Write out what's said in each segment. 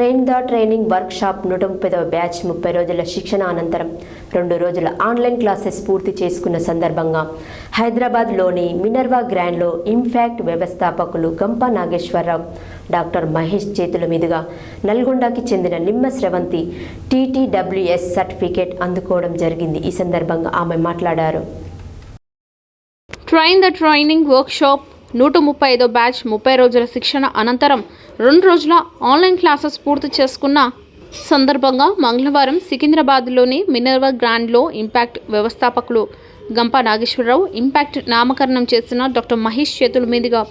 Train the training workshop నూట ముప్పైదవ batch ముప్పై రోజుల శిక్షణ అనంతరం రెండు రోజుల ఆన్లైన్ క్లాసెస్ పూర్తి చేసుకున్న సందర్భంగా హైదరాబాద్లోని మినర్వా గ్రాండ్లో ఇంఫాక్ట్ వ్యవస్థాపకులు గంప నాగేశ్వరరావు డాక్టర్ మహేష్ చేతుల మీదుగా నల్గొండకి చెందిన నిమ్మ స్రవంతి టీటీడబ్ల్యూఎస్ సర్టిఫికేట్ అందుకోవడం జరిగింది. ఈ సందర్భంగా ఆమె మాట్లాడారు. ట్రైన్ ద ట్రైనింగ్ వర్క్షాప్ నూట ముప్పై ఐదో బ్యాచ్ ముప్పై రోజుల శిక్షణ అనంతరం రెండు రోజుల ఆన్లైన్ క్లాసెస్ పూర్తి చేసుకున్న సందర్భంగా మంగళవారం సికింద్రాబాద్లోని మినర్వా గ్రాండ్లో ఇంపాక్ట్ వ్యవస్థాపకులు గంప నాగేశ్వరరావు ఇంపాక్ట్ నామకరణం చేసిన డాక్టర్ మహేష్ చేతుల మీదుగా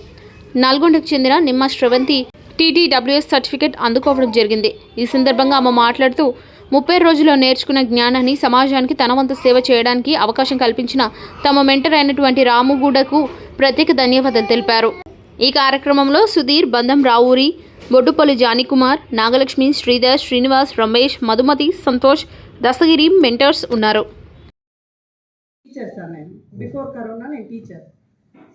నల్గొండకు చెందిన నిమ్మ శ్రవంతి టీటీడబ్ల్యూఎస్ సర్టిఫికేట్ అందుకోవడం జరిగింది. ఈ సందర్భంగా ఆమె మాట్లాడుతూ ముప్పై రోజుల్లో నేర్చుకున్న జ్ఞానాన్ని సమాజానికి తన వంతు సేవ చేయడానికి అవకాశం కల్పించిన తమ మెంటర్ అయినటువంటి రాముగూడకు ప్రత్యేక ధన్యవాదాలు తెలిపారు. ఈ కార్యక్రమంలో సుధీర్ బంధం రావూరి బొడ్డుపల్లి జానీకుమార్ నాగలక్ష్మి శ్రీధర్ శ్రీనివాస్ రమేష్ మధుమతి సంతోష్ దస్తగిరి మెంటర్స్ ఉన్నారు. టీచర్ సార్ నేను? బిఫోర్ కరోనా నేను టీచర్.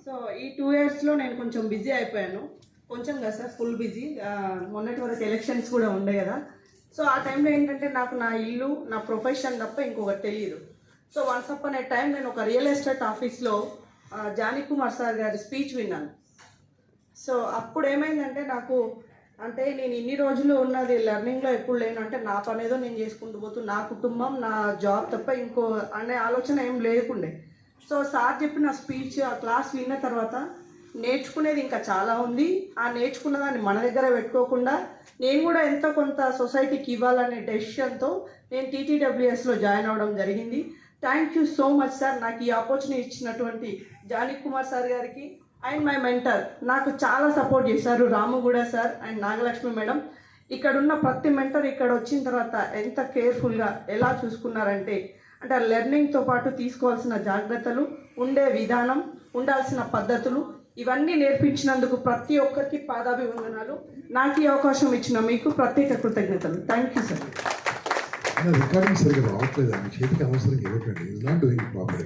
సో ఈ టూ ఇయర్స్లో నేను కొంచెం బిజీ అయిపోయాను. కొంచెం కదా సార్ ఫుల్ బిజీ. మొన్నటి వరకు ఎలక్షన్స్ కూడా ఉండే కదా. సో ఆ టైంలో ఏంటంటే నాకు నా ఇల్లు నా ప్రొఫెషన్ తప్ప ఇంకొకటి తెలియదు సో వన్స్ అప్ అనే టైం నేను ఒక రియల్ ఎస్టేట్ ఆఫీస్లో జానీ కుమార్ సార్ గారి స్పీచ్ విన్నాను. సో అప్పుడు ఏమైందంటే నాకు అంటే నేను ఇన్ని రోజులు ఉన్నది లెర్నింగ్లో ఎప్పుడు లేను. అంటే నా పనేదో నేను చేసుకుంటూ పోతూ నా కుటుంబం నా జాబ్ తప్ప ఇంకో అనే ఆలోచన ఏం లేకుండే. సో సార్ చెప్పిన స్పీచ్ ఆ క్లాస్ విన్న తర్వాత నేర్చుకునేది ఇంకా చాలా ఉంది. ఆ నేర్చుకున్న దాన్ని మన దగ్గర పెట్టుకోకుండా నేను కూడా ఎంతో కొంత సొసైటీకి ఇవ్వాలనే డెసిషన్తో నేను టీటీడబ్ల్యూఎస్లో జాయిన్ అవ్వడం జరిగింది. Thank you so much sir నాకు ఈ ఆపర్చునిటీ ఇచ్చినటువంటి జానీ కుమార్ సార్ గారికి అండ్ మై మెంటర్ నాకు చాలా సపోర్ట్ చేశారు Ramuguda sir and Nagalakshmi madam. ఇక్కడ ఉన్న ప్రతి మెంటర్ ఇక్కడ వచ్చిన తర్వాత ఎంత కేర్ఫుల్గా ఎలా చూసుకున్నారంటే అంటే లెర్నింగ్తో పాటు తీసుకోవాల్సిన జాగ్రత్తలు ఉండే విధానం ఉండాల్సిన పద్ధతులు ఇవన్నీ నేర్పించినందుకు ప్రతి ఒక్కరికి పాదాభివందనాలు. నాకు ఈ అవకాశం ఇచ్చిన మీకు ప్రత్యేక కృతజ్ఞతలు. థ్యాంక్ యూ సార్ రికార్డింగ్ సరిగ్గా రావట్లేదు. మీ చేతికి అవసరం ఇవ్వకండి ఇస్ నాట్ డూయింగ్ ప్రాపర్